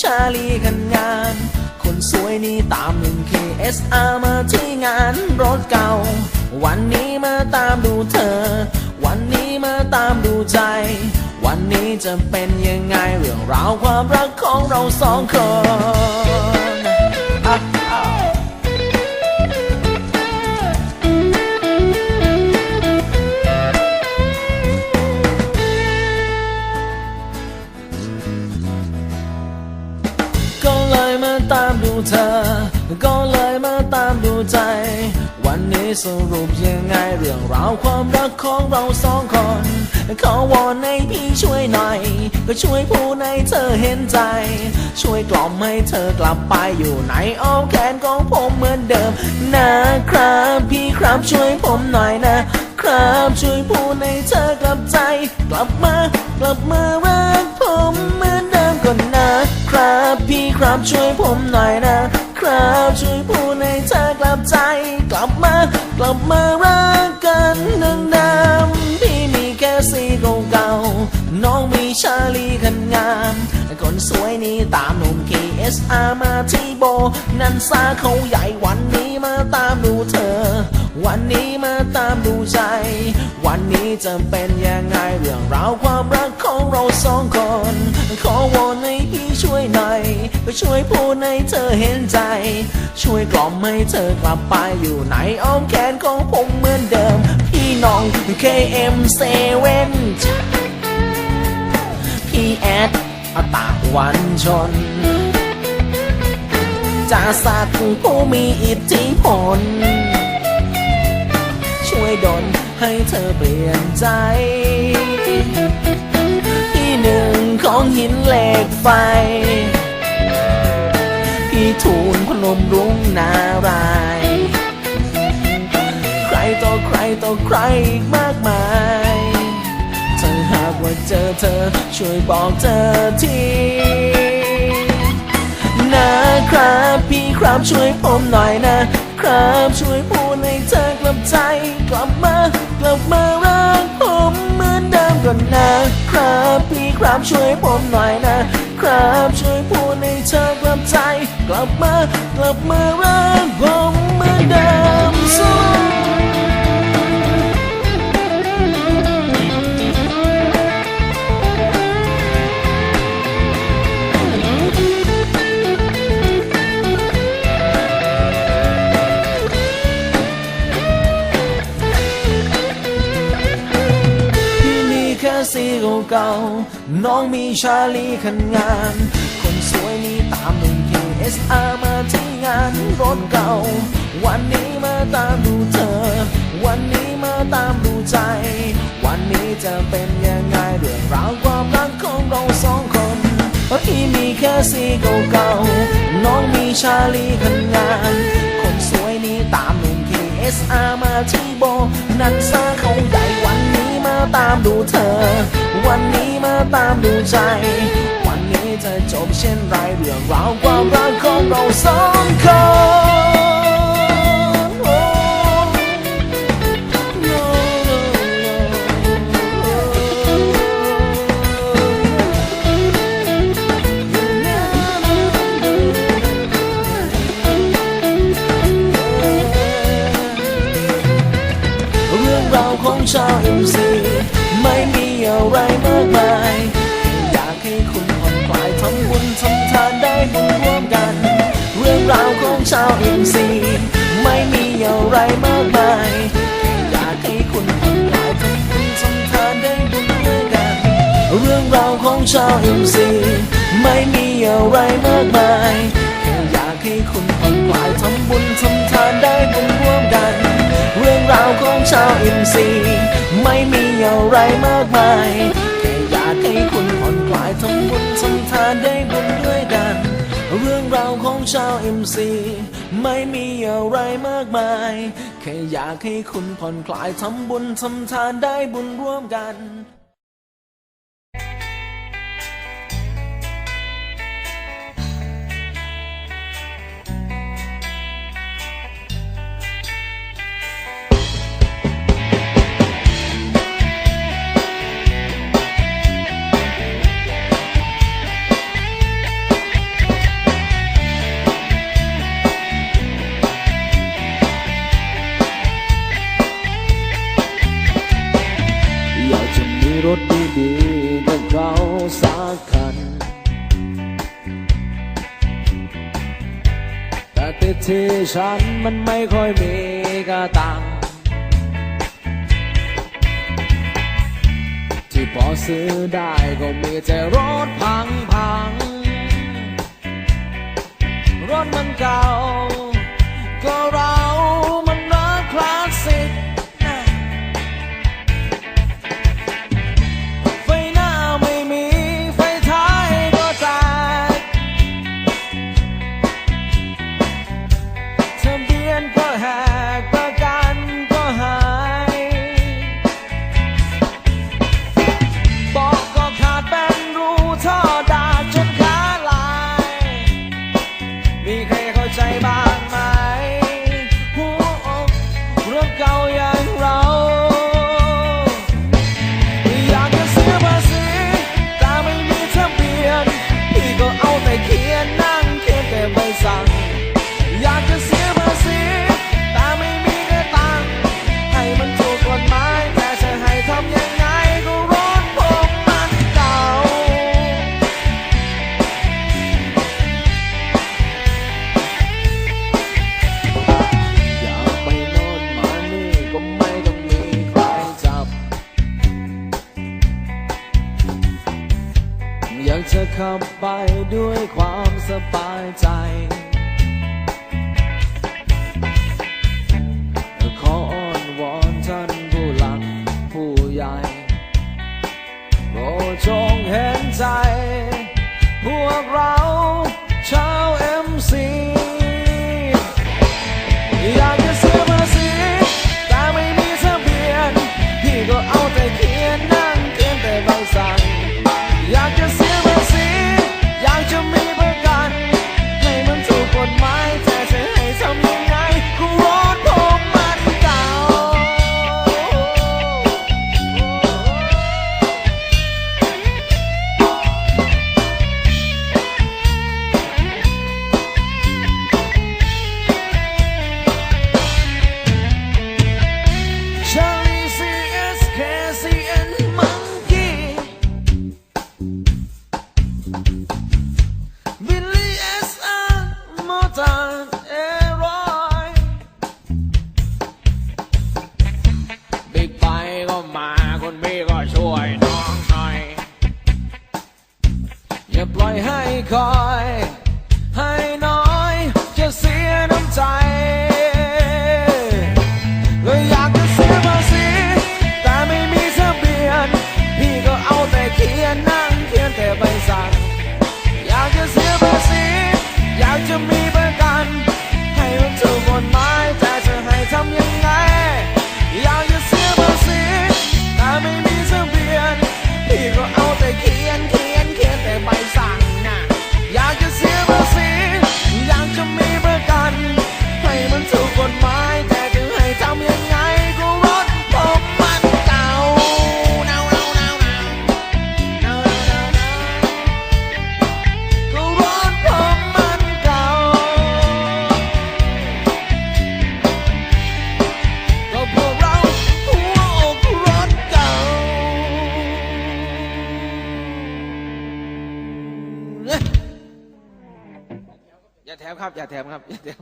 ชาลีคันงาน คนสวยนี่ตามหนึ่ง KSR มาที่งานรถเก่า วันนี้มาตามดูเธอ วันนี้มาตามดูใจ วันนี้จะเป็นยังไงเรื่องราวความรักของเราสองคน สรุปยังไงเรื่องราวความรักของเราสองคน ขอวอนให้พี่ช่วยหน่อย ก็ช่วยพูดให้เธอเห็นใจ ช่วยกล่อมให้เธอกลับไปอยู่ในอ้อมแขนของผมเหมือนเดิม นะครับพี่ครับช่วยผมหน่อยนะ ครับช่วยพูดให้เธอกลับใจ กลับมากลับมารักผมเหมือนเดิมก่อนนะครับ พี่ครับช่วยผมหน่อยนะครับช่วยพูด บมารักกันดังดำพี่มีแค่สีเก่าๆน้องมีชาลีคันงาม สวยนี่ตามหนุ่ม KSR มาที่โบ นันซาเขาใหญ่วันนี้มาตามดูเธอ วันนี้มาตามดูใจ วันนี้จะเป็นยังไงเรื่องราวความรักของเราสองคน ขอวอนให้พี่ช่วยหน่อยก็ช่วยพูดให้เธอเห็นใจ ช่วยกล่อมให้เธอกลับไปอยู่ในอ้อมแขนของผมเหมือนเดิม พี่น้อง KM7 พี่แอด ตาวันชนจ่าสักดิ์ผู้มีอิทธิพล ช่วยดลให้เธอเปลี่ยนใจ ที่หนึ่งของหินเหล็กไฟ พี่ทูลพนมรุ้งนาราย ใครต่อใครต่อใครอีกมากมาย จอเธอ ช่วยบอกเธอทีนะครับ พี่ครับช่วยผมหน่อยนะ ครับช่วยพูดให้เธอกลับใจ กลับมากลับมารักผมเหมือนเดิมก่อนนะครับ พี่ครับช่วยผมหน่อยนะ ครับช่วยพูดให้เธอกลับใจ กลับมากลับมารักผมเหมือนเดิมสู้ แค่สีเก่าๆน้องมีชาลีคันงาน คนสวยนี่ตามหนึ่ง KSR มาที่งานรถเก่า วันนี้มาตามดูเธอ วันนี้มาตามดูใจ วันนี้จะเป็นยังไงเรื่องราวความรักของเราสองคนพี่มีแค่สีเก่าๆน้องมีชาลีคันงานคนสวยนี่ตามหนุ่ม KSR มาที่โบนันซาเขาใหญ่วัน ตามดูเธอ วันนี้มาตามดูใจ วันนี้จะจบเช่นไรเรื่องราวความรักของเราสองคนโอ้ากมาย อยากให้คุณผ่อนคลายทำบุญทำทานได้บุญร่วมกัน เรื่องราวของชาวอ็มซีไม่มีอะไรมากมายอยากให้คุณผ่อนคลายทำบุญทำทานได้บุญร่วมกันเรื่องราวของชาวอ็มซีไม่มีอะไรมากมาย อยากให้คุณผ่อนคลายทำบุญทำทานได้บุญร่วมกัน เรื่องราวของชาวอินซีไม่มีอะไรมากมาย ชาวของชาวอินซีไม่มีอะไรมากมาย แค่อยากให้คุณผ่อนคลายทำบุญทำทานได้บุญร่วมกัน ติดที่ฉันมันไม่ค่อยมีกระตัง ที่พอซื้อได้ก็มีแต่รถพังพัง รถมันเก่าก็ อย่าแถมครับ อย่าแถมครับ อย่าแถม